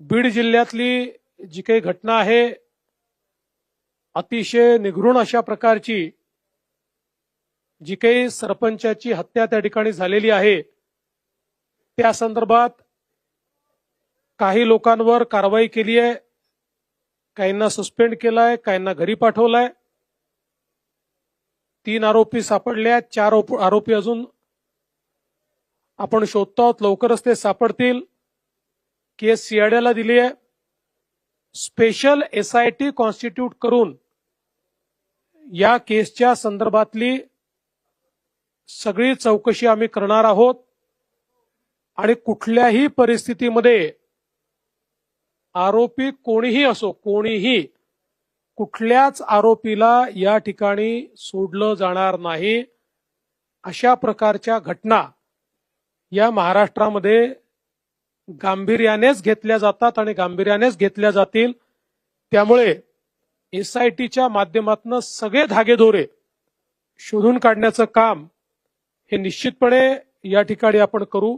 बीड जिल्ह्यातली जी काही घटना आहे अतिशय निघृण अशा प्रकारची जी काही सरपंचाची हत्या त्या ठिकाणी झालेली आहे. त्या संदर्भात काही लोकांवर कारवाई केली आहे. काहींना सस्पेंड केलाय काहींना घरी पाठवलाय. तीन आरोपी सापडले आहेत. चार आरोपी अजून आपण शोधतो आहोत लवकरच ते सापडतील. केस सीआयडीला दिली आहे. स्पेशल एसआयटी कॉन्स्टिट्यूट करून या केसच्या संदर्भातली सगळी चौकशी आम्ही करणार आहोत. आणि कुठल्याही परिस्थितीमध्ये आरोपी कोणीही असो कोणीही कुठल्याच आरोपीला या ठिकाणी सोडलं जाणार नाही. अशा प्रकारच्या घटना या महाराष्ट्रामध्ये गांभीर्यानेच घेतल्या जातात आणि गांभीर्यानेच घेतल्या जातील. त्यामुळे एसआयटीच्या माध्यमातून सगळे धागेदोरे शोधून काढण्याचं काम हे निश्चितपणे या ठिकाणी आपण करू.